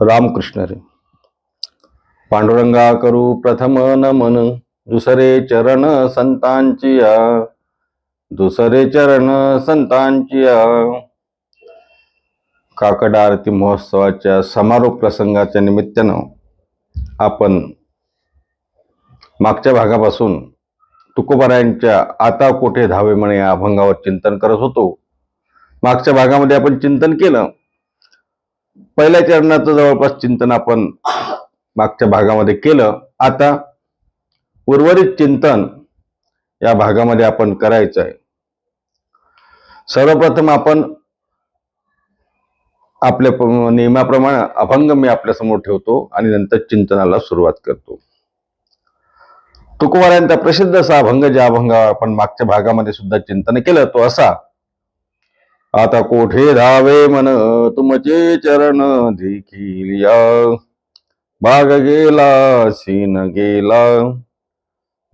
रामकृष्ण रे. पांडुरंगा करू प्रथम नमन दुसरे चरण संतांची दुसरे चरण संतांची काकड आरती महोत्सवाच्या समारोप प्रसंगाच्या निमित्तानं आपण मागच्या भागापासून तुकोबारायांच्या आता कोठे धावे म्हणे या अभंगावर चिंतन करत होतो. मागच्या भागामध्ये आपण चिंतन केलं. पहिल्या चरणाचं जवळपास चिंतन आपण मागच्या भागामध्ये केलं. आता उर्वरित चिंतन या भागामध्ये आपण करायचं आहे. सर्वप्रथम आपण आपल्या नियमाप्रमाणे अभंग मी आपल्यासमोर ठेवतो आणि नंतर चिंतनाला सुरुवात करतो. तुकोबारायांचा प्रसिद्ध असा अभंग ज्या अभंगावर आपण मागच्या भागामध्ये सुद्धा चिंतन केलं तो असा आता कोठे धावे मन तुमचे चरण देखील या. भाग गेला सीन गेला.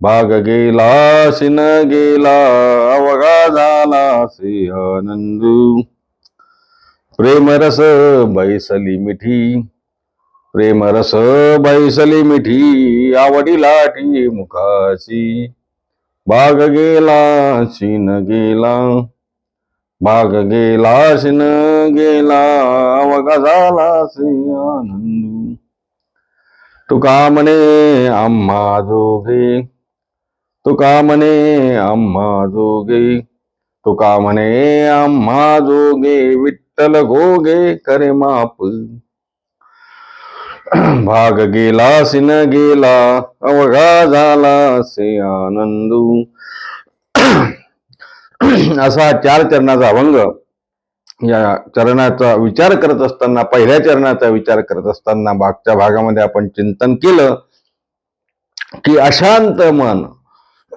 भाग गेला सीन गेला. अवघा झाला सिंह आनंद प्रेमरस बैसली मिठी. प्रेमरस बैसली मिठी आवडी लाटी मुखाशी. भाग गेला सीन गेला. भाग गेला शिन गेला अवघा झाला से आनंद तुका म्हणे आम्हा जोगे? तुका म्हणे आम्हा जोगे? तुका म्हणे आम्हा जोगे? विठ्ठल घोगे करे माप. भाग गेला सिन गेला अवघा झाला से आनंदू असा चार चरणाचा अभंग या चरणाचा विचार करत असताना पहिल्या चरणाचा विचार करत असताना मागच्या भागामध्ये आपण चिंतन केलं की अशांत मन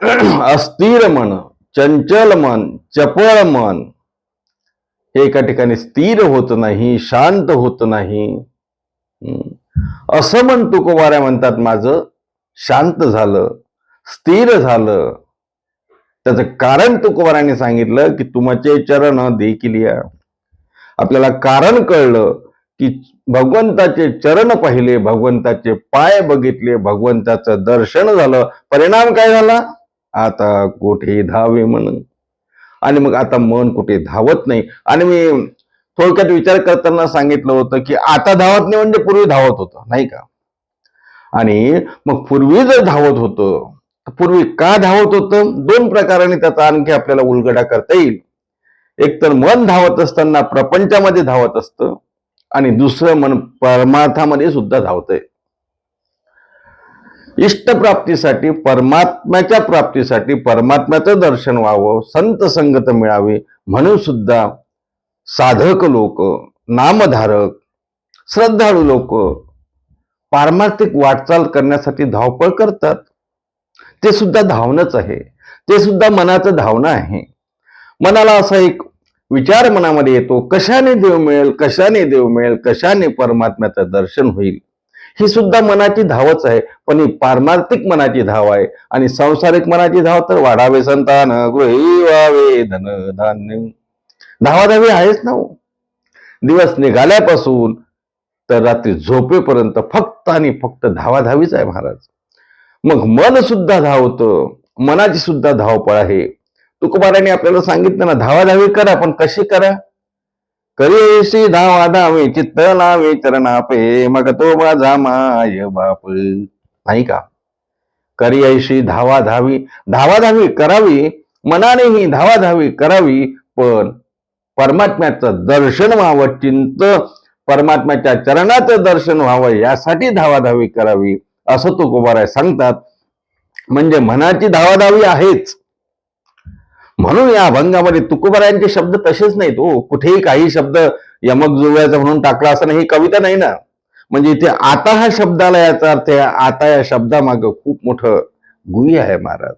अस्थिर मन चंचल मन चपळ मन हे एका ठिकाणी स्थिर होत नाही शांत होत नाही. असं मन तुकोबाऱ्या म्हणतात माझं शांत झालं स्थिर झालं. त्याचं कारण तुकोबारांनी सांगितलं की तुमचे चरण देखील या. आपल्याला कारण कळलं की भगवंताचे चरण पाहिले भगवंताचे पाय बघितले भगवंताचं दर्शन झालं. परिणाम काय झाला? आता कुठे धावे म्हणून. आणि मग आता मन कुठे धावत नाही. आणि मी थोडक्यात विचार करताना सांगितलं होतं की आता धावत नाही म्हणजे पूर्वी धावत होतं नाही का? आणि मग पूर्वी जर धावत होतं पूर्वी का धावत होतं? दोन प्रकाराने त्याचा आणखी आपल्याला उलगडा करता येईल. एक तर मन धावत असताना प्रपंचामध्ये धावत असतं आणि दुसरं मन परमार्थामध्ये सुद्धा धावतंय. इष्टप्राप्तीसाठी परमात्म्याच्या प्राप्तीसाठी परमात्म्याचं दर्शन व्हावं संत संगत मिळावी म्हणून सुद्धा साधक लोक नामधारक श्रद्धाळू लोक पारमार्थिक वाटचाल करण्यासाठी धावपळ करतात. ते सुद्धा धावणंच आहे. ते सुद्धा मनाचं धावणं आहे. मनाला असा एक विचार मनामध्ये येतो कशाने देव मिळेल कशाने देव मिळेल कशाने परमात्म्याचं दर्शन होईल? ही सुद्धा मनाची धावच आहे पण ही पारमार्थिक मनाची धाव आहे आणि सांसारिक मनाची धाव तर वाढावे संतान गृही वावे धन धान्य. धावाधावी आहेच ना हो. दिवस निघाल्यापासून तर रात्री झोपेपर्यंत फक्त आणि फक्त धावाधावीच आहे महाराज. मग मन सुद्धा धावतं. मनाची सुद्धा धावपळ आहे. तुकोबाराने आपल्याला सांगितलं ना धावाधावी करा पण कशी करा? करीशी धावा धावे चित्त लावे चरणापे मग तो माझा माय बाप. नाही का? करी ऐशी धावा धावी. करावी मनानेही धावाधावी करावी पण परमात्म्याचं दर्शन व्हावं चिंत परमात्म्याच्या चरणाचं दर्शन व्हावं यासाठी धावाधावी करावी. असं तुकोबाराय सांगतात म्हणजे मनाची धावाधावी आहेच. म्हणून या अभंगामध्ये तुकोबारायांचे शब्द तसेच नाहीत. हो कुठेही काही शब्द यमक जुव्याचा म्हणून टाकला असं नाही ही कविता नाही ना. म्हणजे इथे आता हा शब्दाला याचा अर्थ आहे आता या शब्दामागं खूप मोठं गुही आहे महाराज.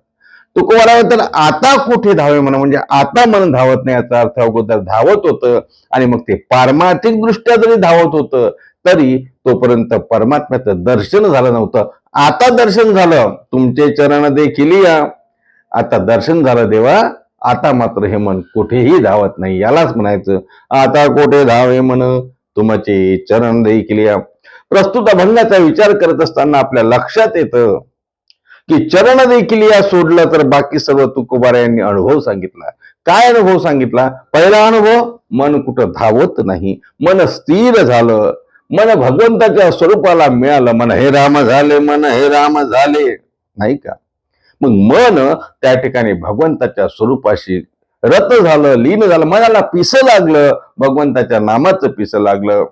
तुकोबाराय तर आता कुठे धावे म्हणा म्हणजे आता मन धावत नाही याचा अर्थ अगोदर धावत होतं आणि मग ते पारमार्थिक दृष्ट्या जरी धावत होतं तरी तोपर्यंत परमात्म्याचं दर्शन झालं नव्हतं. आता दर्शन झालं. तुमचे चरण देखील या. आता दर्शन झालं देवा. आता मात्र हे मन कुठेही धावत नाही. यालाच म्हणायचं. आता कोठे धावे म्हण तुमचे चरण देखील या. प्रस्तुत अभंगाचा विचार करत असताना आपल्या लक्षात येतं की चरण देखील या सोडलं तर बाकी सर्व तुकोबार यांनी अनुभव सांगितला. काय अनुभव सांगितला? पहिला अनुभव मन कुठं धावत नाही. मन स्थिर झालं. मन भगवंताच्या स्वरूपाला मिळालं मन हे राम झाले मन हे राम झाले. नाही का? मग मन त्या ठिकाणी भगवंताच्या स्वरूपाशी रत झालं लीन झालं मनाला पिस लागलं भगवंताच्या नामाचं पिस लागलं.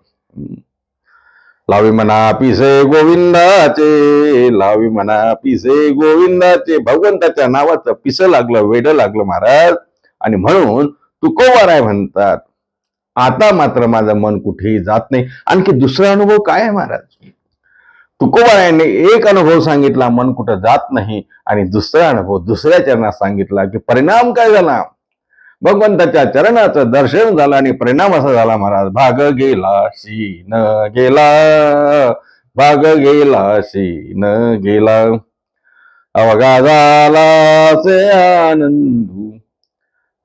लावी म्हणा पिसे गोविंदाचे लावी म्हणा पिसे गोविंदाचे. भगवंताच्या नावाचं पिस लागलं वेड लागलं महाराज. आणि म्हणून तुकोबाराय म्हणतात आता मात्र माझं मन कुठेही जात नाही. आणखी दुसरा अनुभव काय आहे महाराज? तुकोबारायांनी एक अनुभव सांगितला मन कुठं जात नाही. आणि दुसरा अनुभव दुसऱ्या चरणात सांगितला की परिणाम काय झाला? भगवंताच्या चरणाचं दर्शन झालं आणि परिणाम असा झाला महाराज भाग गेला शीन गेला. भाग गेला शीन गेला. अवघा झाला से आनंदू.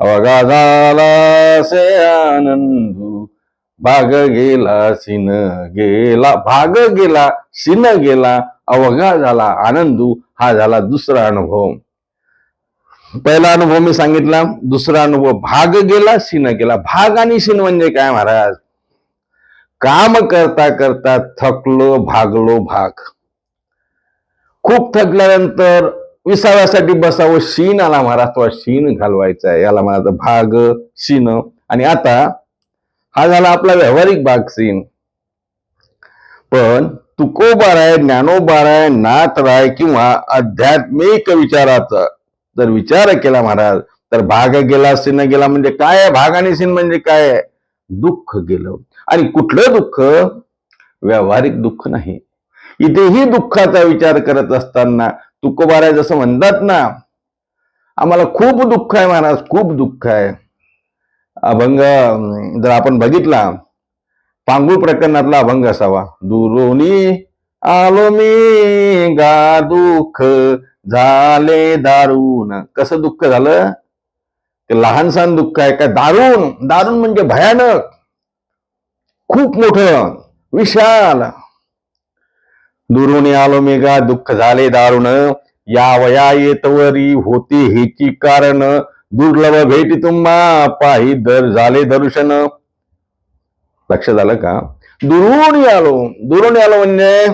अवघा झाला से आनंदू. भाग गेला शिन गेला भाग गेला सिन गेला अवघा झाला आनंदू हा झाला दुसरा अनुभव. पहिला अनुभव मी सांगितला दुसरा अनुभव भाग गेला सिन गेला. भाग आणि शिन म्हणजे काय महाराज? काम करता करता थकलो भागलो भाग. खूप थकल्यानंतर विसाव्यासाठी बसावं शीन आला महाराज तो शीन घालवायचा आहे. याला म्हणायचं भाग शीन. आणि आता हा झाला आपला व्यावहारिक भाग सीन पण तुकोबाराय ज्ञानोबाराय नाथराय किंवा आध्यात्मिक विचाराचा जर विचार केला महाराज तर भाग गेला सीन गेला म्हणजे काय आहे? भाग आणि सीन म्हणजे काय आहे? दुःख गेलं. आणि कुठलं दुःख? व्यावहारिक दुःख नाही. इथेही दुःखाचा विचार करत असताना तुकोबाराय जसं म्हणतात ना आम्हाला खूप दुःख आहे महाराज खूप दुःख आहे. अभंग जर आपण बघितला पांगुळ प्रकरणातला अभंग असावा. दुरोनी आलो मी गा दुःख झाले दारुण. कसं दुःख झालं? ते लहानसान दुःख आहे का? दारुण. दारुण म्हणजे भयानक. खूप मोठं विशाल. दुरुनी आलो मी दुःख झाले दारुण. या वया येतवरी होते हेची कारण. दुर्लभ भेटी तुम्हा पाही दर झाले दर्शन. लक्ष झालं का? दुरून आलो. दुरून आलो म्हणजे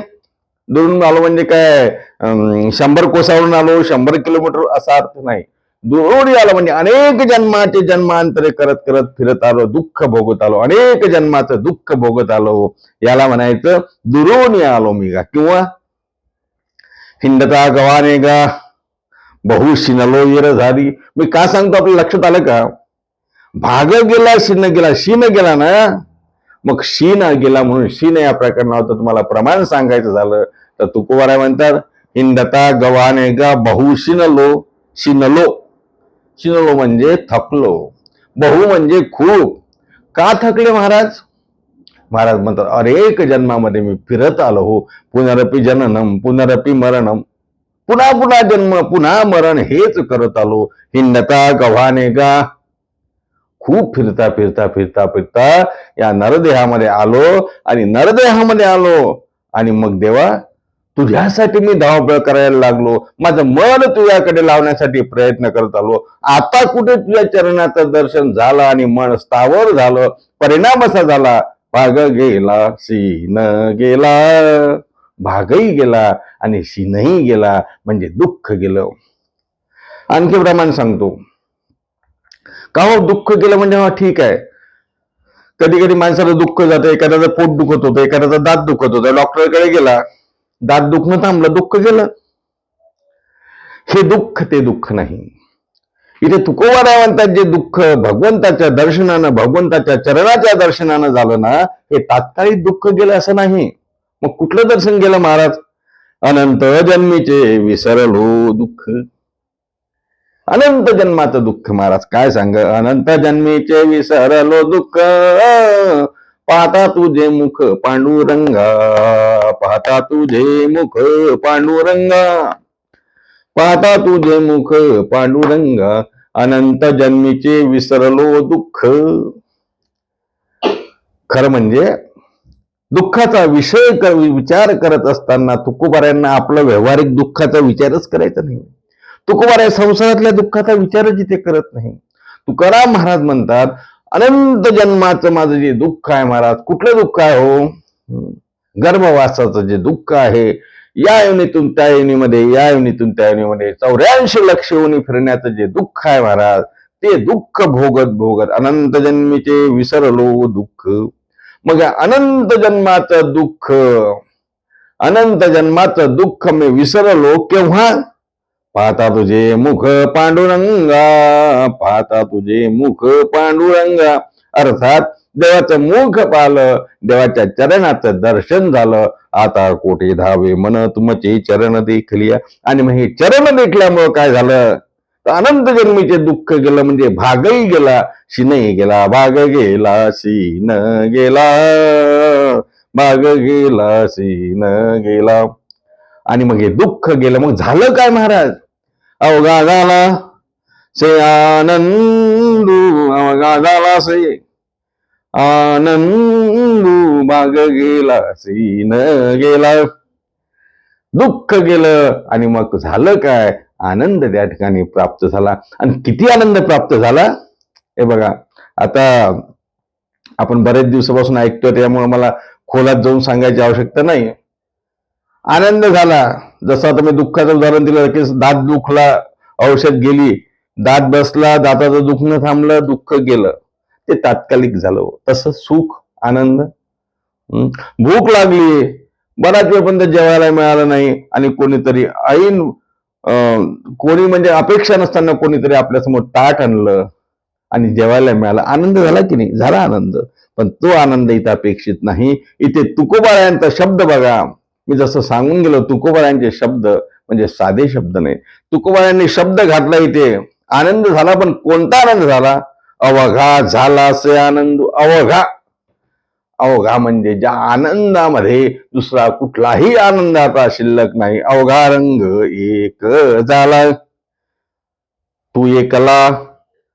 दुरून आलो म्हणजे काय? अं, शंभर कोसावरून आलो शंभर किलोमीटर असा अर्थ नाही. दुरोडी आलो म्हणजे अनेक जन्माचे जन्मांतरे करत करत फिरत आलो दुःख भोगत आलो अनेक जन्माचं दुःख भोगत आलो. याला म्हणायचं दुरोणी आलो मी गा किंवा हिंडता गवाने गा बहु शिनलो येर झाली. मी का सांगतो आपल्या लक्षात आलं का? भाग गेला शिन गेला शीन गेला ना? मग शीन गेला म्हणून शीन या प्रकरणावर तुम्हाला प्रमाण सांगायचं झालं. तर तुकोबाराय म्हणतात हिंडता गवाने गा बहु शिनलो शिनलो. शिनलो म्हणजे थकलो. बहु म्हणजे खूप. का थकले महाराज? महाराज म्हणतात अनेक जन्मामध्ये मी फिरत आलो हो. पुनरपी जननम पुनरपी मरणम. पुन्हा पुन्हा जन्म पुन्हा मरण हेच करत आलो. हिंडता गव्हाने का खूप फिरता फिरता फिरता फिरता या नरदेहामध्ये आलो आणि नरदेहामध्ये आलो. आणि मग देवा तुझ्यासाठी मी धावपळ करायला लागलो. माझं मन तुझ्याकडे लावण्यासाठी प्रयत्न करत आलो. आता कुठे तुझ्या चरणाचं दर्शन झालं आणि मन स्थावर झालं? परिणाम असा झाला भाग गेला सीन गेला. भागही गेला आणि शिनही गेला म्हणजे दुःख गेलं. आणखी प्रमाण सांगतो. का हो दुःख गेलं म्हणजे हा ठीक आहे. कधी कधी माणसाला दुःख जातं एखाद्याचं पोट दुखत होतं एखाद्याचा दात दुखत होतं डॉक्टरकडे गेला. दात दुखणं थांबलं दुःख गेलं. हे दुःख ते दुःख नाही. इथे तुकोबारा म्हणतात जे दुःख भगवंताच्या दर्शनानं भगवंताच्या चरणाच्या दर्शनानं झालं ना हे तात्कालिक दुःख गेलं असं नाही. मग कुठलं दर्शन गेलं महाराज? अनंत जन्मीचे विसरलो दुःख. अनंत जन्माचं दुःख महाराज काय सांग? अनंत जन्मीचे विसरलो दुःख. पाहता तुझे मुख पांडुरंगा पाहता तुझे मुख पांडुरंगा पाहता तुझे मुख पांडुरंगा अनंत जन्मीचे विसरलो दुःख. खरं म्हणजे दुःखाचा विषय क- विचार करत असताना तुकोबाऱ्यांना आपलं व्यावहारिक दुःखाचा विचारच करायचा नाही. तुकोबाऱ्या संसारातल्या दुःखाचा विचारच इथे करत नाही. तुकाराम महाराज म्हणतात अनंत जन्माचं माझं जे दुःख आहे महाराज कुठलं दुःख आहे हो? गर्भवासाचं जे दुःख आहे या योनीतून त्या योनीमध्ये या योनीतून त्या योनीमध्ये चौऱ्याऐंशी लक्ष योनी फिरण्याचं जे दुःख आहे महाराज ते दुःख भोगत भोगत अनंत जन्मीचे विसरलो दुःख. मग अनंत जन्माचं दुःख अनंत जन्माचं दुःख मी विसरलो केव्हा? पाहता तुझे मुख पांडुरंगा पाहता तुझे मुख पांडुरंगा. अर्थात देवाचं मुख पाहिलं देवाच्या चरणाचं दर्शन झालं. आता कोठे धावे मन तुमचे चरण देखलिया. आणि मग हे चरण देखल्यामुळं काय झालं? तर अनंत जन्मीचे दुःख गेलं म्हणजे भागही गेला शिनही गेला भाग गेला शिन गेला. भाग गेला शिन गेला. आणि मग हे दुःख गेलं. मग झालं काय महाराज? अवघा झाला से आनंदू अवघा झाला से आनंदू भाग गेला सीन गेला दुःख गेलं आणि मग झालं काय? आनंद त्या ठिकाणी प्राप्त झाला. आणि किती आनंद प्राप्त झाला? हे बघा आता आपण बरेच दिवसापासून ऐकतोय त्यामुळे मला खोलात जाऊन सांगायची आवश्यकता नाही आनंद झाला. जसं आता मी दुःखाचं उदाहरण दिलं की दात दुखला औषध गेली दात बसला दाताचं दुखणं थांबलं दुःख गेलं ते तात्कालिक झालं हो. तसं सुख आनंद भूक लागली बराच वेळपर्यंत जेवायला मिळालं नाही आणि कोणीतरी ऐन कोणी म्हणजे अपेक्षा नसताना कोणीतरी आपल्यासमोर ताट आणलं आणि जेवायला मिळालं. आनंद झाला की नाही? झाला आनंद. पण तो आनंद इथं अपेक्षित नाही. इथे तुकोबाळ्यांचा शब्द बघा. मी जसं सांगून गेलो तुकोबारायांचे शब्द म्हणजे साधे शब्द नाही. तुकोबारायांनी शब्द घातला इथे. आनंद झाला पण कोणता आनंद झाला? अवघा झाला असे आनंद अवघा. अवघा म्हणजे ज्या आनंदामध्ये दुसरा कुठलाही आनंद आता शिल्लक नाही. अवघा रंग एक झाला. तू एकला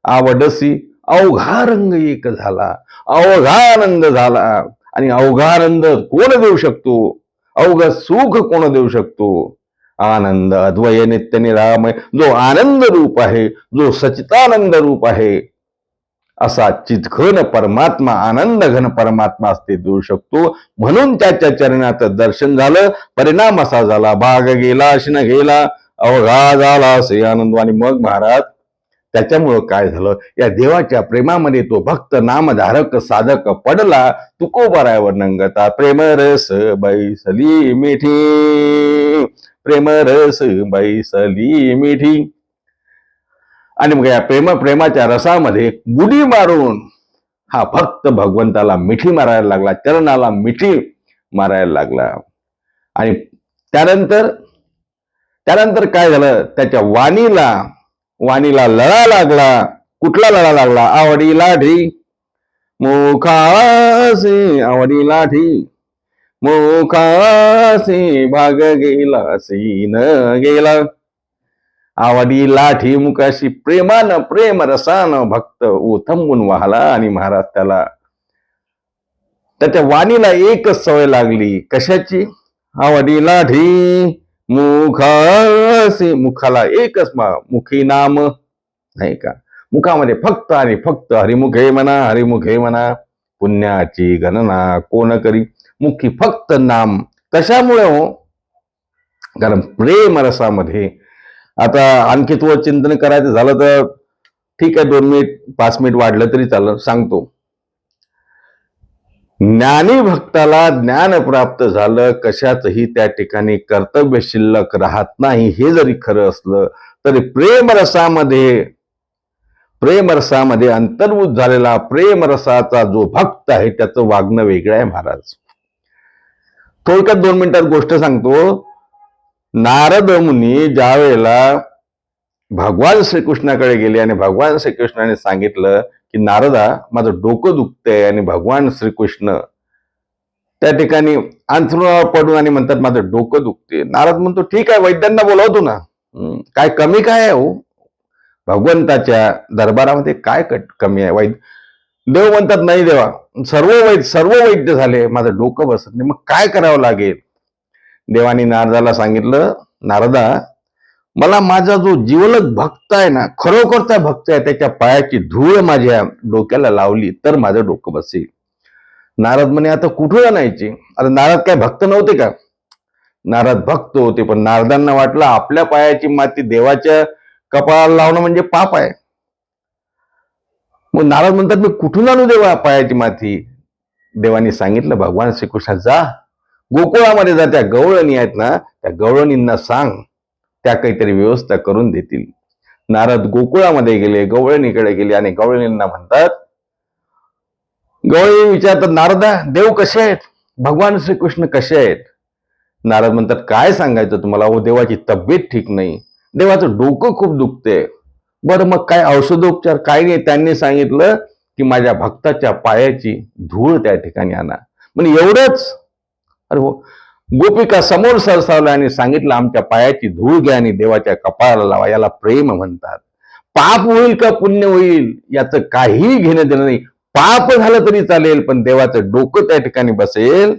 आवडसी. अवघा रंग एक झाला. अवघा आनंद झाला. आणि अवघा आनंद कोण देऊ शकतो? अवघ सुख कोण देऊ शकतो? आनंद अद्वय नित्य निरामय जो आनंद रूप आहे जो सचितानंद रूप आहे असा चितघन परमात्मा आनंद घन परमात्मा असते देऊ शकतो. म्हणून त्याच्या चरणात दर्शन झालं परिणाम असा झाला भाग गेला शिन गेला अवघा झाला असे आनंद. आणि मग महाराज त्याच्यामुळं काय झालं? या देवाच्या प्रेमामध्ये तो भक्त नामधारक साधक पडला. तुकोबारावर नंगता प्रेमरस बैसली मिठी. प्रेमरस बैसली मिठी. आणि मग या प्रेम प्रेमाच्या रसामध्ये बुडी मारून हा भक्त भगवंताला मिठी मारायला लागला चरणाला मिठी मारायला लागला. आणि त्यानंतर त्यानंतर काय झालं? त्याच्या वाणीला वाणीला लळा लागला. कुठला लळा लागला? आवडी लाठी. मुखासी आवडी लाठी. मुखासी भाग गेला सीन गेला. आवडी लाठी मुखाशी प्रेमान प्रेम रसान भक्त ओथंबून वाहला आणि महाराज त्याला त्याच्या वाणीला एकच सवय लागली. कशाची? आवडी लाठी. मुखासी मुखाला एकच मुखी नाम. नाही का? मुखामध्ये फक्त आणि फक्त हरिमुखे म्हणा हरिमुखे म्हणा. पुण्याची गणना कोण करी? मुखी फक्त नाम. कशामुळे हो? कारण प्रेम रसामध्ये. आता आणखी थोडं चिंतन करायचं झालं तर ठीक आहे दोन मिनिट पाच मिनिट वाढलं तरी चालेल सांगतो. ज्ञानी भक्ताला ज्ञान प्राप्त झालं कशाचही त्या ठिकाणी कर्तव्य शिल्लक राहत नाही हे जरी खरं असलं तरी प्रेमरसामध्ये प्रेमरसामध्ये अंतर्भूत झालेला प्रेमरसाचा जो भक्त आहे त्याचं वागणं वेगळं आहे महाराज. थोडक्यात दोन मिनिटात गोष्ट सांगतो. नारद मुनी ज्या वेळेला भगवान श्रीकृष्णाकडे गेले आणि भगवान श्रीकृष्णाने सांगितलं की नारदा माझं डोकं दुखतंय आणि भगवान श्रीकृष्ण त्या ठिकाणी अंथरुणावर पडून आणि म्हणतात माझं डोकं दुखते नारद म्हणतो ठीक आहे वैद्यांना बोलावतो ना. काय कमी काय आहे हो? भगवंताच्या दरबारामध्ये काय कट कमी आहे? वैद्य देव म्हणतात नाही देवा सर्व वैद्य सर्व वैद्य झाले माझं डोकं बसत नाही मग काय करावं लागेल? देवानी नारदाला सांगितलं नारदा मला माझा जो जीवलक भक्त आहे ना खरोखरचा भक्त आहे त्याच्या पायाची धूळ माझ्या डोक्याला लावली तर माझं डोकं बसेल. नारद म्हणे आता कुठून आणायची आता नारद काय भक्त नव्हते का? नारद भक्त होते पण नारदांना वाटलं आपल्या पायाची माती देवाच्या कपाळाला लावणं म्हणजे पाप आहे. मग नारद म्हणतात मी कुठून आणू देवा पायाची माती? देवाने सांगितलं भगवान श्रीकृष्ण जा. गोकुळामध्ये जा त्या गवळणी आहेत ना त्या गवळणींना सांग. त्या काहीतरी व्यवस्था करून देतील. नारद गोकुळामध्ये गेले गवळणीकडे गेले आणि गवळणींना म्हणतात गवळणी विचारतात नारदा देव कसे आहेत? भगवान श्रीकृष्ण कसे आहेत? नारद म्हणतात काय सांगायचं तुम्हाला? ओ देवाची तब्येत ठीक नाही. देवाचं डोकं खूप दुखते बरं मग काय औषधोपचार? काय नाही. त्यांनी सांगितलं की माझ्या भक्ताच्या पायाची धूळ त्या ठिकाणी आणा. म्हणजे एवढंच? अरे हो. गोपिका समोर सरसावल्या आणि सांगितलं आमच्या पायाची धूळ घ्या आणि देवाच्या कपाळाला लावा. याला प्रेम म्हणतात. पाप होईल का पुण्य होईल याचं काहीही घेणं देणं नाही. पाप झालं तरी चालेल पण देवाचं डोकं त्या ठिकाणी बसेल.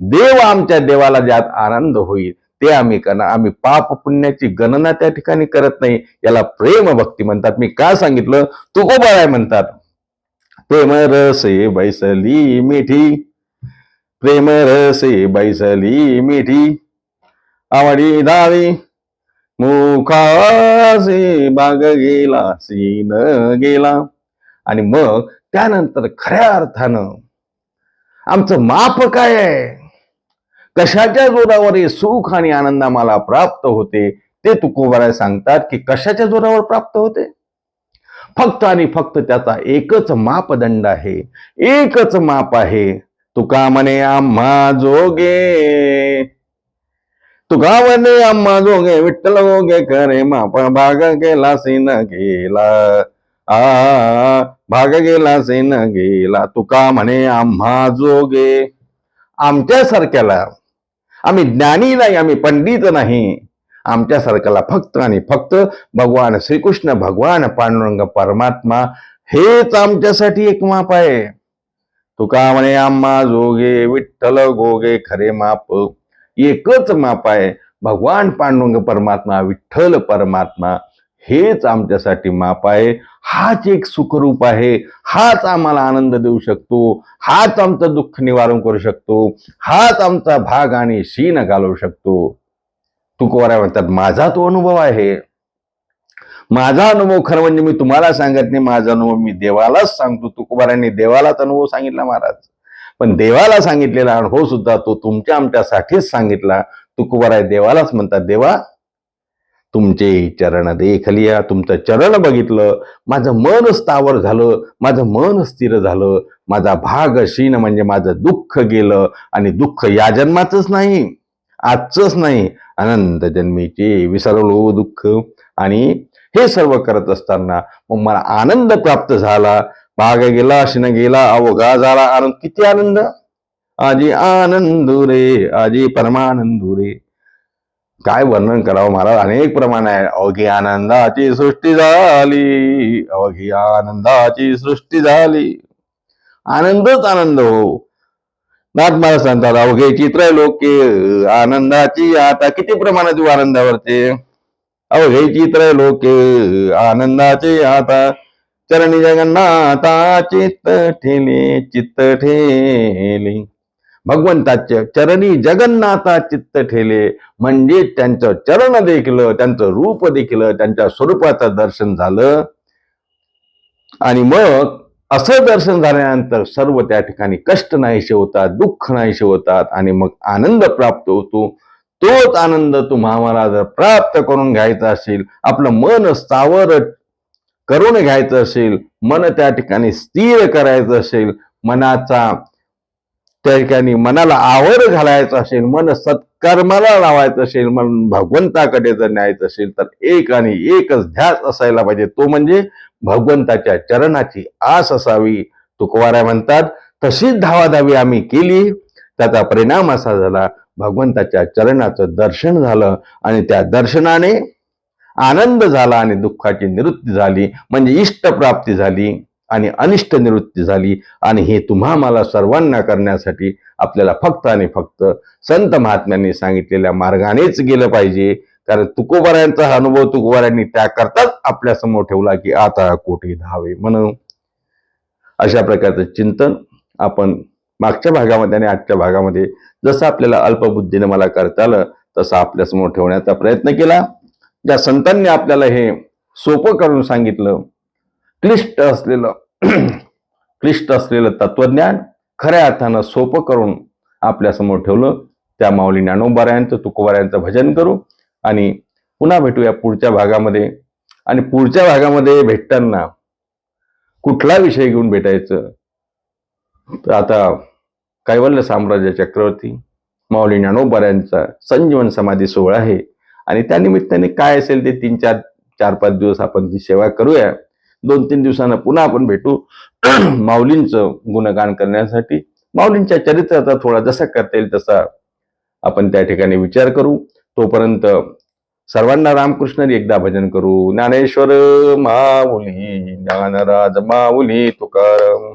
देव आमच्या देवाला ज्यात आनंद होईल ते आम्ही करणार. आम्ही पाप पुण्याची गणना त्या ठिकाणी करत नाही. याला प्रेम भक्ती म्हणतात. मी का सांगितलं? तुकोबाळाय म्हणतात प्रेम रसे बैसली मिठी प्रेम रसे बैसली मिठी. आवडी दावी मुखासे बाग गेला सीन गेला. आणि मग त्यानंतर खऱ्या अर्थानं आमचं माप काय आहे? कशाच्या जोरावर हे सुख आणि आनंद आम्हाला प्राप्त होते ते तुकोबाराय सांगतात की कशाच्या जोरावर प्राप्त होते? फक्त आणि फक्त त्याचा एकच मापदंड आहे एकच माप आहे. तुका म्हणे आम्हा जोगे. तुका म्हणे आम्हा जोगे विठ्ठल गोगे करे माप भाग गेला सिन गेला. आ भाग गेला सीन गेला तुका म्हणे आम्हा जोगे. आमच्यासारख्याला आम्ही ज्ञानी नाही आम्ही पंडित नाही. आमच्यासारख्याला फक्त आणि फक्त भगवान श्रीकृष्ण भगवान पांडुरंग परमात्मा हेच आमच्यासाठी एक माप आहे. तुका म्हणे आम्हा जोगे विठ्ठल गोगे खरे माप. एकच माप आहे भगवान पांडुरंग परमात्मा विठ्ठल परमात्मा. हेच आमच्यासाठी माप आहे. हाच एक सुखरूप आहे. हाच आम्हाला आनंद देऊ शकतो. हाच आमचं दुःख निवारण करू शकतो. हाच आमचा भाग आणि शीन घालवू शकतो. तुकोबाराय म्हणतात माझा तो अनुभव आहे. माझा अनुभव खरं म्हणजे मी तुम्हाला सांगत नाही माझा अनुभव मी देवालाच सांगतो. तुकोबारांनी देवालाच अनुभव सांगितला महाराज. पण देवाला सांगितलेला अनुभव सुद्धा तो तुमच्या आमच्यासाठीच सांगितला. तुकोबाराय देवालाच म्हणतात देवा तुमचे चरण देखलिया तुमचं चरण बघितलं माझं मन स्थावर झालं माझं मन स्थिर झालं माझा भाग शीन म्हणजे माझं दुःख गेलं आणि दुःख या जन्माचंच नाही आजचंच नाही. अनंत जन्मीचे विसरलो दुःख आणि हे सर्व करत असताना मग मला आनंद प्राप्त झाला. भाग गेला शिन गेला अवघा झाला. आनंद किती आनंद? आजी आनंद रे आजी परमानंद रे. काय वर्णन करावं? महाराज अनेक प्रमाण आहे. अवघी आनंदाची सृष्टी झाली. अवघी आनंदाची सृष्टी झाली. आनंदच आनंद हो. नाथ महाराज सांगतात अवघे चित्र लोके आनंदाची आता किती प्रमाणात येऊ आनंदावरचे अवघे चित्र लोके आनंदाचे आता चरणी जगन्नाथा चित्त ठेले चित्त ठेले. भगवंताचे चरणी जगन्नाथा चित्त ठेले. म्हणजे त्यांचं चरण देखील त्यांचं रूप देखील त्यांच्या स्वरूपाचं दर्शन झालं. आणि मग असं दर्शन झाल्यानंतर सर्व त्या ठिकाणी कष्ट नाहीसे होतात दुःख नाहीसे होतात आणि मग आनंद प्राप्त होतो. तोच आनंद तुम्हाला जर प्राप्त करून घ्यायचा असेल आपलं मन स्थावर करून घ्यायचं असेल मन त्या ठिकाणी स्थिर करायचं असेल मनाचा त्या ठिकाणी मनाला आवर घालायचं असेल मन सत्कर्माला लावायचं असेल मन भगवंताकडे जर न्यायचं असेल तर एक आणि एकच ध्यास असायला पाहिजे. तो म्हणजे भगवंताच्या चरणाची आस असावी. तुकवाऱ्या म्हणतात तशीच धावाधावी आम्ही केली. त्याचा परिणाम असा झाला भगवंताच्या चरणाचं दर्शन झालं आणि त्या दर्शनाने आनंद झाला आणि दुःखाची निवृत्ती झाली म्हणजे इष्टप्राप्ती झाली आणि अनिष्ट निवृत्ती झाली. आणि हे तुम्हा मला सर्वांना करण्यासाठी आपल्याला फक्त आणि फक्त संत महात्म्यांनी सांगितलेल्या मार्गानेच गेलं पाहिजे. कारण तुकोबारायांचा अनुभव तुकोबारायांनी त्याकरताच आपल्यासमोर ठेवला की आता कोठे धावे म्हणून. अशा प्रकारचं चिंतन आपण मागच्या भागामध्ये आणि आजच्या भागामध्ये जसं आपल्याला अल्पबुद्धीने मला करता आलं तसं आपल्यासमोर ठेवण्याचा प्रयत्न केला. ज्या संतांनी आपल्याला हे सोपं करून सांगितलं क्लिष्ट असलेलं क्लिष्ट असलेलं तत्वज्ञान खऱ्या अर्थानं सोपं करून आपल्यासमोर ठेवलं त्या माऊली ज्ञानोबारायांचं तुकोबारायांचं भजन करू आणि पुन्हा भेटूया पुढच्या भागामध्ये. आणि पुढच्या भागामध्ये भेटताना कुठला विषय घेऊन भेटायचं? तर आता कैवल्य साम्राज्य चक्रवर्ती माऊली ज्ञानोबारायांचा संजीवन समाधी सोहळा आहे. आणि त्या निमित्ताने काय असेल ते तीन चार चार पाच दिवस आपण ती सेवा करूया. दोन तीन दिवसानं पुन्हा आपण भेटू. माऊलींचं गुणगान करण्यासाठी. माऊलींच्या चरित्राचा थोडा जसा करता येईल तसा आपण त्या ठिकाणी विचार करू. तोपर्यंत सर्वांना रामकृष्ण एकदा भजन करू. ज्ञानेश्वर माऊली ज्ञानराज माऊली तुकाराम.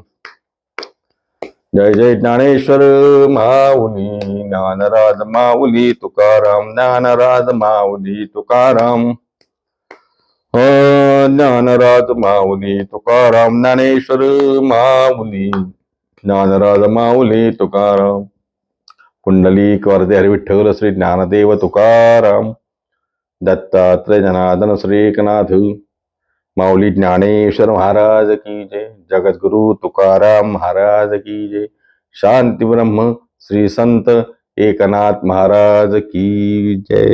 जय जय ज्ञानेश्वर माऊली ज्ञानराज माऊली तुकाराम ज्ञानराज माऊली तुकाराम. हो ज्ञानराज माऊली तुकाराम ज्ञानेश्वर माऊली ज्ञानराज माऊली तुकाराम. पुंडलिक वरदे हरिविठ्ठल श्री ज्ञानदेव तुकाराम. दत्तात्रय जनादन श्रीकनाथ माऊली ज्ञानेश्वर महाराज की जय। जगद्गुरु तुकाराम महाराज की जय। शांती ब्रह्म श्री संत एकनाथ महाराज की जय।